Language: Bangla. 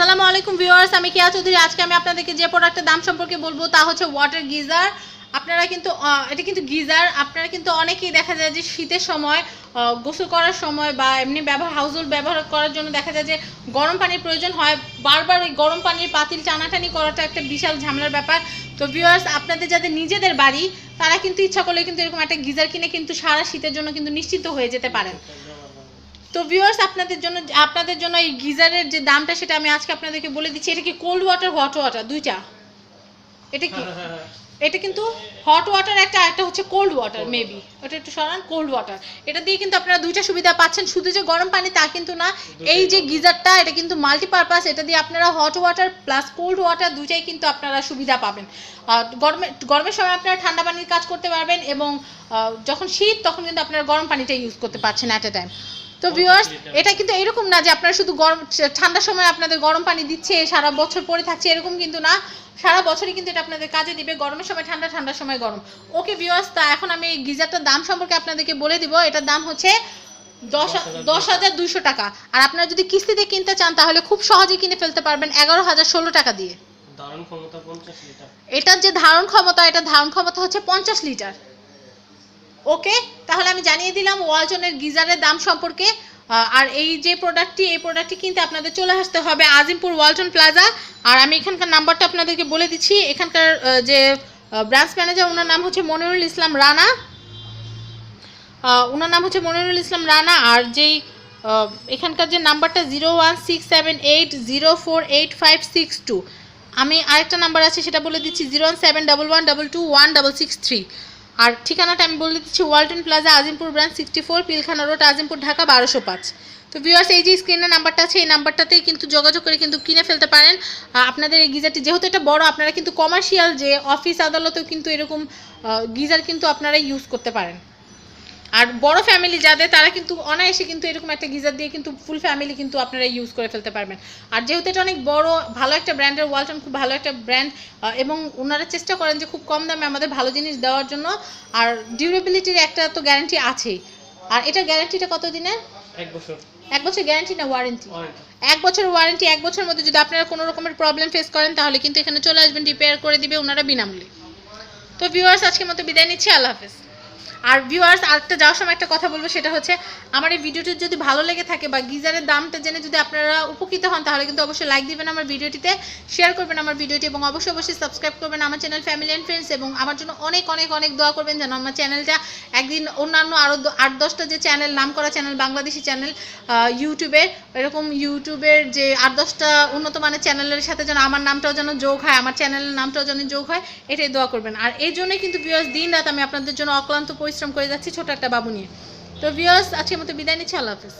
আসসালামু আলাইকুম ভিউয়ার্স, আমি কেয়া চৌধুরী। আজকে আমি আপনাদেরকে যে প্রোডাক্টের দাম সম্পর্কে বলব তা হচ্ছে ওয়াটার গিজার আপনারা কিন্তু এটা কিন্তু গিজার আপনারা কিন্তু অনেকেই দেখা যায় যে শীতের সময় গোসল করার সময় বা এমনি ব্যবহার হাউসহোল্ড ব্যবহার করার জন্য দেখা যায় যে গরম পানির প্রয়োজন হয়। বারবার ওই গরম পানির পাতিল টানাটানি করাটা একটা বিশাল ঝামেলার ব্যাপার। তো ভিউয়ার্স, আপনাদের যাদের নিজেদের বাড়ি, তারা কিন্তু ইচ্ছা করলে কিন্তু এরকম একটা গিজার কিনে কিন্তু সারা শীতের জন্য কিন্তু নিশ্চিত হয়ে যেতে পারেন। তো ভিউয়ার্স আপনাদের জন্য আপনাদের জন্য এই গিজারের যে দামটা সেটা আমি আজকে আপনাদেরকে বলে দিচ্ছি। এটা কি কোল্ড ওয়াটার হট ওয়াটার দুইটা। এটা কি? এটা কিন্তু হট ওয়াটার একটা একটা হচ্ছে কোল্ড ওয়াটার মেবি ওটা একটু সরান কোল্ড ওয়াটার এটা দিয়ে কিন্তু আপনারা দুইটা সুবিধা পাচ্ছেন। শুধু যে গরম পানি তা কিন্তু না। এই যে গিজারটা এটা কিন্তু মাল্টিপারপাস এটা দিয়ে আপনারা hot water plus cold water দুইটাই কিন্তু আপনারা সুবিধা পাবেন। আর গরমে গরমের সময় আপনারা ঠান্ডা পানির কাজ করতে পারবেন এবং যখন শীত তখন কিন্তু আপনারা গরম পানিটা ইউজ করতে পারছেন অ্যাট এ টাইম তো ভিউয়ার্স এটা কিন্তু এরকম না যে আপনারা শুধু গরম ঠান্ডার সময় আপনাদের গরম পানি দিচ্ছে সারা বছর পরে থাকছে এরকম কিন্তু না। সারা বছরই কিন্তু এটা আপনাদের কাজে দিবে গরমের সময় ঠান্ডা ঠান্ডার সময় গরম। ওকে ভিউয়ার্স তা এখন আমি এই গিজারটার দাম সম্পর্কে আপনাদেরকে বলে দিব। এটার দাম হচ্ছে দশ হাজার দুইশো টাকা। আর আপনারা যদি কিস্তিতে কিনতে চান তাহলে খুব সহজেই কিনে ফেলতে পারবেন এগারো হাজার ষোলো টাকা দিয়ে। এটার যে ধারণ ক্ষমতা এটা ধারণ ক্ষমতা হচ্ছে পঞ্চাশ লিটার। ওকে, তাহলে আমি জানিয়ে দিলাম ওয়ালটনের গিজারের দাম সম্পর্কে। আর এই যে প্রোডাক্টটি এই প্রোডাক্টটি কিনতে আপনাদের চলে আসতে হবে আজিমপুর ওয়ালটন প্লাজা। আর আমি এখানকার নাম্বারটা আপনাদেরকে বলে দিচ্ছি। এখানকার যে ব্রাঞ্চ ম্যানেজার ওনার নাম হচ্ছে মনিরুল ইসলাম রানা। ওনার নাম হচ্ছে মনিরুল ইসলাম রানা। আর যেই এখানকার যে নাম্বারটা zero one six seven eight zero four eight five six two. আমি আরেকটা নাম্বার আছে, সেটা বলে দিচ্ছি, zero one seven double one double two one double six three. আর ঠিকানাটা আমি বলে দিচ্ছি, Walton plaza, Azimpur branch sixty four Pilkhana road, Azimpur Dhaka, বারোশো পাঁচ। তো ভিউয়ার্স এই যে স্ক্রিনের নাম্বারটা আছে, এই নাম্বারটাতেই কিন্তু যোগাযোগ করে কিন্তু কিনে ফেলতে পারেন। আপনাদের এই গিজারটি যেহেতু এটা বড়, আপনারা কিন্তু কমার্শিয়াল যে অফিস আদালতেও কিন্তু এরকম গিজার কিন্তু আপনারা ইউজ করতে পারেন। আর বড় ফ্যামিলি যাদের তারা কিন্তু অনায়াসে কিন্তু এরকম একটা গিজার দিয়ে কিন্তু ফুল ফ্যামিলি কিন্তু আপনারা ইউজ করে ফেলতে পারবেন। আর যেহেতু এটা অনেক বড় ভালো একটা ব্র্যান্ডের ওয়ালটন খুব ভালো একটা ব্র্যান্ড এবং ওনারা চেষ্টা করেন যে খুব কম দামে আমাদের ভালো জিনিস দেওয়ার জন্য আর ডিউরেবিলিটির একটা তো গ্যারান্টি আছেই। আর এটা গ্যারান্টিটা কত দিনের? এক বছর। এক বছর গ্যারান্টি না ওয়ারেন্টি ওয়ারেন্টি এক বছর ওয়ারেন্টি এক বছরের মধ্যে যদি আপনারা কোনো রকমের প্রবলেম ফেস করেন তাহলে কিন্তু এখানে চলে আসবেন রিপেয়ার করে দিবে ওনারা বিনামূল্যে। তো ভিউয়ার্স আজকের মতো বিদায় নিচ্ছি আল্লাহ হাফেজ। আর ভিউয়ার্স আরেকটা যাওয়ার সময় একটা কথা বলব, সেটা হচ্ছে আমার এই ভিডিওটি যদি ভালো লেগে থাকে বা গিজারের দামটা জেনে যদি আপনারা উপকৃত হন, তাহলে কিন্তু অবশ্যই লাইক দিবেন আমার ভিডিওটিতে শেয়ার করবেন আমার ভিডিওটি এবং অবশ্যই অবশ্যই সাবস্ক্রাইব করবেন আমার চ্যানেল ফ্যামিলি অ্যান্ড ফ্রেন্ডস এবং আমার জন্য অনেক অনেক অনেক দোয়া করবেন যেন আমার চ্যানেলটা একদিন অন্যান্য আরও আট, দশটা যে চ্যানেল নাম করা চ্যানেল বাংলাদেশি চ্যানেল ইউটিউবের এরকম ইউটিউবের যে আট, দশটা উন্নত মানের চ্যানেলের সাথে যেন আমার নামটাও যেন যোগ হয়, আমার চ্যানেলের নামটাও যেন যোগ হয়, এটাই দোয়া করবেন। আর এই জন্যই কিন্তু ভিউয়ার্স দিন রাত আমি আপনাদের জন্য অক্লান্ত পরিশ্রম করে যাচ্ছি, ছোট একটা বাবু নিয়ে। তো ভিউয়ার্স আজকের মতো বিদায় নিচ্ছি, আল্লাহ হাফিজ।